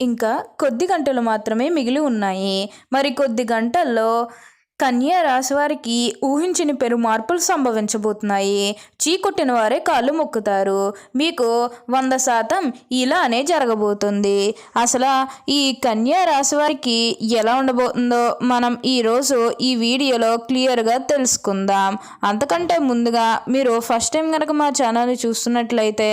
ఇంకా కొద్ది గంటలు మాత్రమే మిగిలి ఉన్నాయి. మరి కొద్ది గంటల్లో కన్యా రాశి వారికి ఊహించని పెరు మార్పులు సంభవించబోతున్నాయి. చీకొట్టిన వారే కాళ్ళు మొక్కుతారు. మీకు వంద శాతం ఇలానే జరగబోతుంది. అసలు ఈ కన్యా రాశి వారికి ఎలా ఉండబోతుందో మనం ఈరోజు ఈ వీడియోలో క్లియర్గా తెలుసుకుందాం. అంతకంటే ముందుగా మీరు ఫస్ట్ టైం కనుక మా ఛానల్ని చూస్తున్నట్లయితే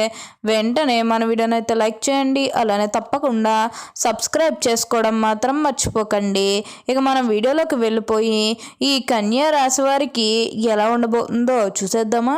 వెంటనే మన వీడియోని అయితే లైక్ చేయండి అలానే తప్పకుండా సబ్స్క్రైబ్ చేసుకోవడం మాత్రం మర్చిపోకండి. ఇక మనం వీడియోలోకి వెళ్ళిపోయి ఈ కన్యా రాశి వారికి ఎలా ఉండబోతుందో చూసేద్దామా?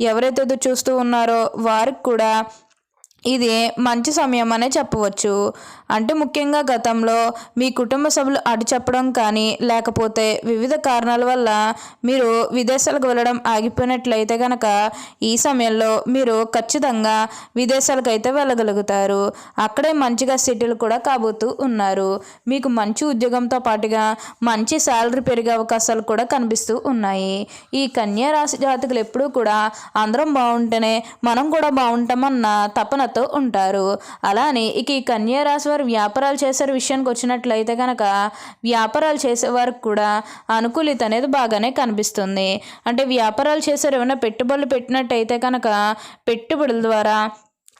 ఎవరైతే చూస్తూ ఉన్నారో వారికి కూడా ఇది మంచి సమయం అనే చెప్పవచ్చు. అంటే ముఖ్యంగా గతంలో మీ కుటుంబ సభ్యులు అడి చెప్పడం కానీ లేకపోతే వివిధ కారణాల వల్ల మీరు విదేశాలకు వెళ్ళడం ఆగిపోయినట్లయితే కనుక ఈ సమయంలో మీరు ఖచ్చితంగా విదేశాలకు అయితే వెళ్ళగలుగుతారు. అక్కడే మంచిగా సెటిల్ కూడా కాబోతూ ఉన్నారు. మీకు మంచి ఉద్యోగంతో పాటుగా మంచి శాలరీ పెరిగే అవకాశాలు కూడా కనిపిస్తూ ఉన్నాయి. ఈ కన్యా రాశి జాతకులు ఎప్పుడూ కూడా అందరం బాగుంటేనే మనం కూడా బాగుంటామన్న తపన తపనతో ఉంటారు. అలానే ఇక ఈ కన్యా రాశి వారు వ్యాపారాలు చేసే విషయానికి వచ్చినట్లయితే కనుక వ్యాపారాలు చేసే వారికి కూడా అనుకూలిత అనేది బాగానే కనిపిస్తుంది. అంటే వ్యాపారాలు చేసే ఏమైనా పెట్టుబడులు పెట్టినట్టయితే కనుక పెట్టుబడుల ద్వారా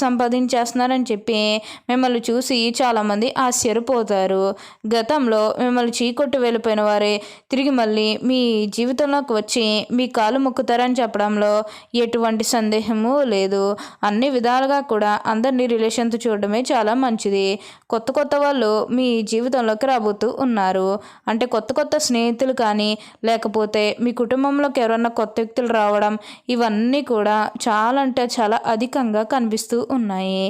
సంపాదించేస్తున్నారని చెప్పి మిమ్మల్ని చూసి చాలామంది ఆశ్చర్యపోతారు. గతంలో మిమ్మల్ని చీకొట్టు వెళ్ళిపోయిన వారే తిరిగి మళ్ళీ మీ జీవితంలోకి వచ్చి మీ కాలు మొక్కుతారని చెప్పడంలో ఎటువంటి సందేహము లేదు. అన్ని విధాలుగా కూడా అందరినీ రిలేషన్తో చూడడమే చాలా మంచిది. కొత్త కొత్త వాళ్ళు మీ జీవితంలోకి రాబోతూ ఉన్నారు. అంటే కొత్త కొత్త స్నేహితులు కానీ లేకపోతే మీ కుటుంబంలోకి ఎవరన్నా కొత్త వ్యక్తులు రావడం ఇవన్నీ కూడా చాలా అంటే చాలా అధికంగా కనిపిస్తూ ఉన్నాయి.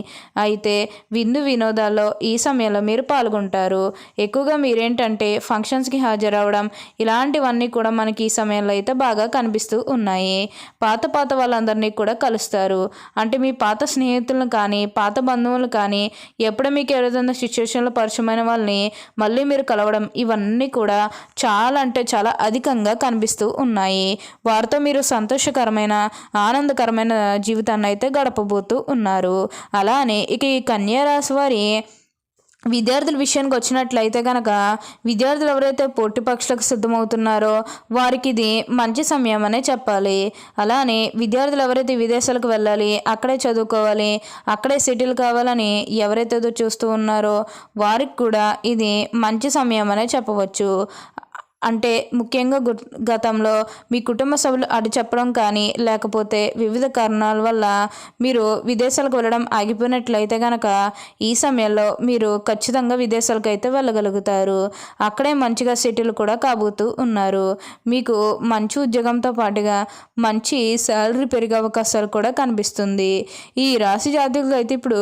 అయితే విందు వినోదాల్లో ఈ సమయంలో మీరు పాల్గొంటారు. ఎక్కువగా మీరేంటంటే ఫంక్షన్స్కి హాజరవడం ఇలాంటివన్నీ కూడా మనకి ఈ సమయంలో అయితే బాగా కనిపిస్తూ ఉన్నాయి. పాత పాత వాళ్ళందరినీ కూడా కలుస్తారు. అంటే మీ పాత స్నేహితులను కానీ పాత బంధువులు కానీ ఎప్పుడు మీకు ఏదైనా సిచ్యువేషన్లో పరిచయమైన వాళ్ళని మళ్ళీ మీరు కలవడం ఇవన్నీ కూడా చాలా అంటే చాలా అధికంగా కనిపిస్తూ ఉన్నాయి. వారితో మీరు సంతోషకరమైన ఆనందకరమైన జీవితాన్ని అయితే గడపబోతూ ఉన్నారు. అలానే ఇక ఈ కన్యారాశి వారి విద్యార్థుల విషయానికి వచ్చినట్లయితే కనుక విద్యార్థులు ఎవరైతే పోటీ పక్షులకు సిద్ధమవుతున్నారో వారికి ఇది మంచి సమయం అనే చెప్పాలి. అలానే విద్యార్థులు ఎవరైతే విదేశాలకు వెళ్ళాలి అక్కడే చదువుకోవాలి అక్కడే సెటిల్ కావాలని ఎవరైతే చూస్తూ ఉన్నారో వారికి కూడా ఇది మంచి సమయం అనే చెప్పవచ్చు. అంటే ముఖ్యంగా గతంలో మీ కుటుంబ సభ్యులు అడి చెప్పడం కానీ లేకపోతే వివిధ కారణాల వల్ల మీరు విదేశాలకు వెళ్ళడం ఆగిపోయినట్లయితే కనుక ఈ సమయంలో మీరు ఖచ్చితంగా విదేశాలకు అయితే వెళ్ళగలుగుతారు. అక్కడే మంచిగా సెటిల్ కూడా కాబోతూ ఉన్నారు. మీకు మంచి ఉద్యోగంతో పాటుగా మంచి శాలరీ పెరిగే అవకాశాలు కూడా కనిపిస్తుంది. ఈ రాశి జాతకులు అయితే ఇప్పుడు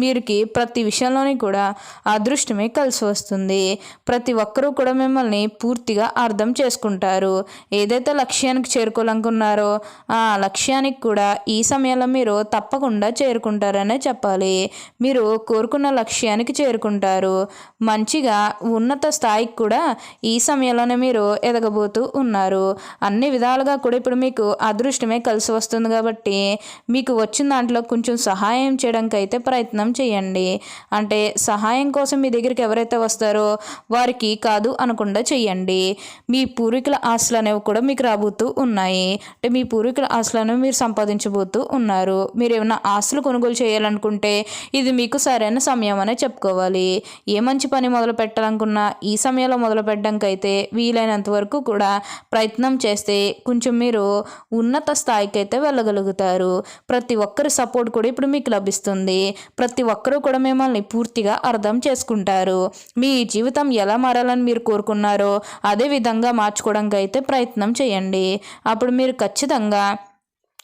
మీరుకి ప్రతి విషయంలోని కూడా అదృష్టమే కలిసి వస్తుంది ప్రతి ఒక్కరూ కూడా మిమ్మల్ని పూర్తిగా అర్థం చేసుకుంటారు. ఏదైతే లక్ష్యానికి చేరుకోవాలనుకున్నారో ఆ లక్ష్యానికి కూడా ఈ సమయంలో మీరు తప్పకుండా చేరుకుంటారనే చెప్పాలి. మీరు కోరుకున్న లక్ష్యానికి చేరుకుంటారు. మంచిగా ఉన్నత స్థాయికి కూడా ఈ సమయంలోనే మీరు ఎదగబోతూ ఉన్నారు. అన్ని విధాలుగా కూడా ఇప్పుడు మీకు అదృష్టమే కలిసి వస్తుంది కాబట్టి మీకు వచ్చిన దాంట్లో కొంచెం సహాయం చేయడానికి అయితే ప్రయత్నం ప్రయత్నం చేయండి. అంటే సహాయం కోసం మీ దగ్గరికి ఎవరైతే వస్తారో వారికి కాదు అనకుండా చేయండి. మీ పూర్వీకుల ఆస్తులు అనేవి కూడా మీకు రాబోతూ ఉన్నాయి. అంటే మీ పూర్వీకుల ఆశలను మీరు సంపాదించబోతూ ఉన్నారు. మీరు ఏమైనా ఆస్తులు కొనుగోలు చేయాలనుకుంటే ఇది మీకు సరైన సమయం అనే చెప్పుకోవాలి. ఏ మంచి పని మొదలు పెట్టాలనుకున్నా ఈ సమయంలో మొదలు పెట్టడానికి అయితే వీలైనంత వరకు కూడా ప్రయత్నం చేస్తే కొంచెం మీరు ఉన్నత స్థాయికి అయితే వెళ్ళగలుగుతారు. ప్రతి ఒక్కరి సపోర్ట్ కూడా ఇప్పుడు మీకు లభిస్తుంది. ప్రతి ఒక్కరూ కూడా మిమ్మల్ని పూర్తిగా అర్థం చేసుకుంటారు. మీ జీవితం ఎలా మారాలని మీరు కోరుకున్నారో అదే విధంగా మార్చుకోవడానికి అయితే ప్రయత్నం చేయండి. అప్పుడు మీరు ఖచ్చితంగా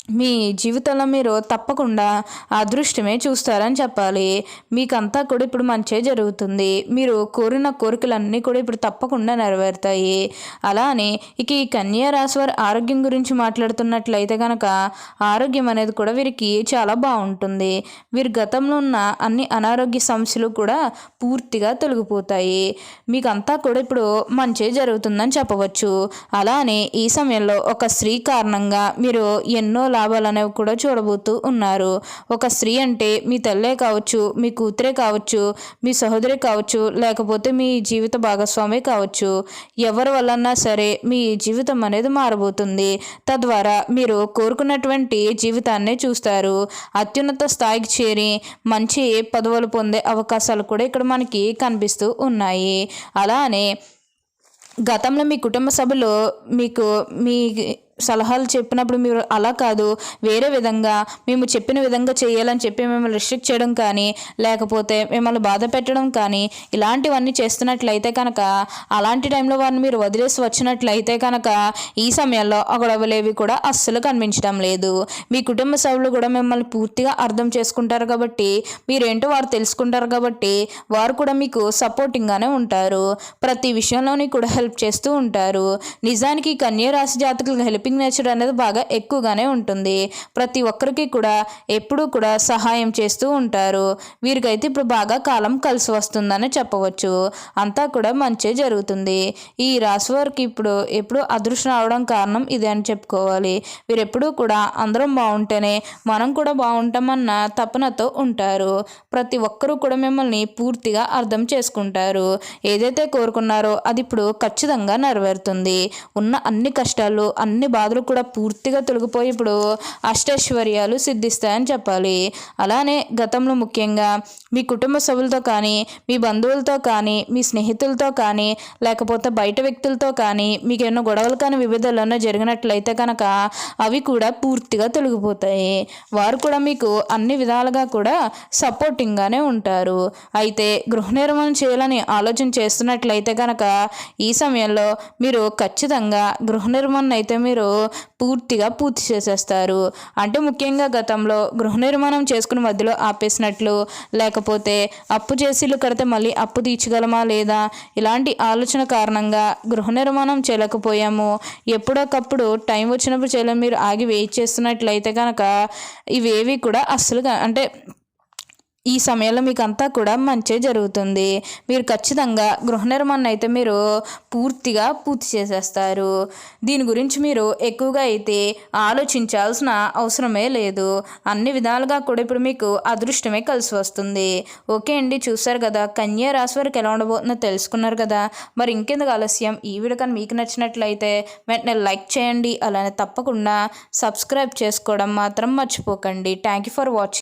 మీ జీవితంలో మీరు తప్పకుండా అదృష్టమే చూస్తారని చెప్పాలి. మీకంతా కూడా ఇప్పుడు మంచే జరుగుతుంది. మీరు కోరిన కోరికలన్నీ కూడా ఇప్పుడు తప్పకుండా నెరవేరుతాయి. అలానే ఇక ఈ కన్యా రాశి వారి ఆరోగ్యం గురించి మాట్లాడుతున్నట్లయితే కనుక ఆరోగ్యం అనేది కూడా వీరికి చాలా బాగుంటుంది. వీరి గతంలో ఉన్న అన్ని అనారోగ్య సమస్యలు కూడా పూర్తిగా తొలగిపోతాయి. మీకంతా కూడా ఇప్పుడు మంచే జరుగుతుందని చెప్పవచ్చు. అలానే ఈ సమయంలో ఒక స్త్రీ కారణంగా మీరు ఎన్నో లాభాలు అనేవి కూడా చూడబోతూ ఉన్నారు. ఒక స్త్రీ అంటే మీ తల్లే కావచ్చు మీ కూతురే కావచ్చు మీ సహోదరి కావచ్చు లేకపోతే మీ జీవిత భాగస్వామి కావచ్చు. ఎవరి వల్లన్నా సరే మీ జీవితం అనేది మారబోతుంది. తద్వారా మీరు కోరుకున్నటువంటి జీవితాన్ని చూస్తారు. అత్యున్నత స్థాయికి చేరి మంచి పదవులు పొందే అవకాశాలు కూడా ఇక్కడ మనకి కనిపిస్తూ ఉన్నాయి. అలానే గతంలో మీ కుటుంబ సభ్యులు మీకు మీ సలహాలు చెప్పినప్పుడు మీరు అలా కాదు వేరే విధంగా మేము చెప్పిన విధంగా చేయాలని చెప్పి మిమ్మల్ని రిస్ట్రిక్ట్ చేయడం కానీ లేకపోతే మిమ్మల్ని బాధ పెట్టడం కానీ ఇలాంటివన్నీ చేస్తున్నట్లయితే కనుక అలాంటి టైంలో వారిని మీరు వదిలేసి వచ్చినట్లయితే కనుక ఈ సమయంలో ఆ గొడవలేవి కూడా అస్సలు కనిపించడం లేదు. మీ కుటుంబ సభ్యులు కూడా మిమ్మల్ని పూర్తిగా అర్థం చేసుకుంటారు కాబట్టి మీరేంటో వారు తెలుసుకుంటారు కాబట్టి వారు కూడా మీకు సపోర్టింగ్గానే ఉంటారు. ప్రతి విషయంలోని కూడా హెల్ప్ చేస్తూ ఉంటారు. నిజానికి కన్యా రాశి జాతకులకు హెల్పింగ్ నేచర్ అనేది బాగా ఎక్కువగానే ఉంటుంది. ప్రతి ఒక్కరికి కూడా ఎప్పుడూ కూడా సహాయం చేస్తూ ఉంటారు. వీరికైతే ఇప్పుడు బాగా కాలం కలిసి వస్తుందని చెప్పవచ్చు. అంతా కూడా మంచే జరుగుతుంది. ఈ రాశి వారికి ఇప్పుడు ఎప్పుడు అదృష్టం అవడం కారణం ఇదే అని చెప్పుకోవాలి. వీరెప్పుడూ కూడా అందరం బాగుంటేనే మనం కూడా బాగుంటామన్న తపనతో ఉంటారు. ప్రతి ఒక్కరూ కూడా మిమ్మల్ని పూర్తిగా అర్థం చేసుకుంటారు. ఏదైతే కోరుకున్నారో అది ఇప్పుడు ఖచ్చితంగా నెరవేరుతుంది. ఉన్న అన్ని కష్టాలు అన్ని బాధలు కూడా పూర్తిగా తొలగిపోయి ఇప్పుడు అష్టైశ్వర్యాలు సిద్ధిస్తాయని చెప్పాలి. అలానే గతంలో ముఖ్యంగా మీ కుటుంబ సభ్యులతో కానీ మీ బంధువులతో కానీ మీ స్నేహితులతో కానీ లేకపోతే బయట వ్యక్తులతో కానీ మీకు ఎన్నో గొడవలు కానీ వివిధాలన్నా జరిగినట్లయితే కనుక అవి కూడా పూర్తిగా తొలగిపోతాయి. వారు కూడా మీకు అన్ని విధాలుగా కూడా సపోర్టింగ్గానే ఉంటారు. అయితే గృహ నిర్మాణం చేయాలని ఆలోచన చేస్తున్నట్లయితే కనుక ఈ సమయంలో మీరు ఖచ్చితంగా గృహ నిర్మాణం అయితే మీరు పూర్తిగా పూర్తి చేసేస్తారు. అంటే ముఖ్యంగా గతంలో గృహ నిర్మాణం చేసుకుని మధ్యలో ఆపేసినట్లు లేకపోతే అప్పు చేసి ఇల్లు కడితే మళ్ళీ అప్పు తీర్చగలమా లేదా? ఇలాంటి ఆలోచన కారణంగా గృహ నిర్మాణం చేయలేకపోయాము. ఎప్పుడొకప్పుడు టైం వచ్చినప్పుడు చేయలేము మీరు ఆగి వెయిట్ చేస్తున్నట్లయితే కనుక ఇవేవి కూడా అస్సలుగా అంటే ఈ సమయంలో మీకు అంతా కూడా మంచి జరుగుతుంది. మీరు ఖచ్చితంగా గృహ నిర్మాణం అయితే మీరు పూర్తిగా పూర్తి చేసేస్తారు. దీని గురించి మీరు ఎక్కువగా అయితే ఆలోచించాల్సిన అవసరమే లేదు. అన్ని విధాలుగా కూడా ఇప్పుడు మీకు అదృష్టమే కలిసి వస్తుంది. ఓకే అండి చూసారు కదా కన్యా రాశి వారికి ఎలా ఉండబోతుందో తెలుసుకున్నారు కదా. మరి ఇంకెందుకు ఆలస్యం? ఈ వీడియో కానీ మీకు నచ్చినట్లయితే వెంటనే లైక్ చేయండి. అలానే తప్పకుండా సబ్స్క్రైబ్ చేసుకోవడం మాత్రం మర్చిపోకండి. Thank you for watching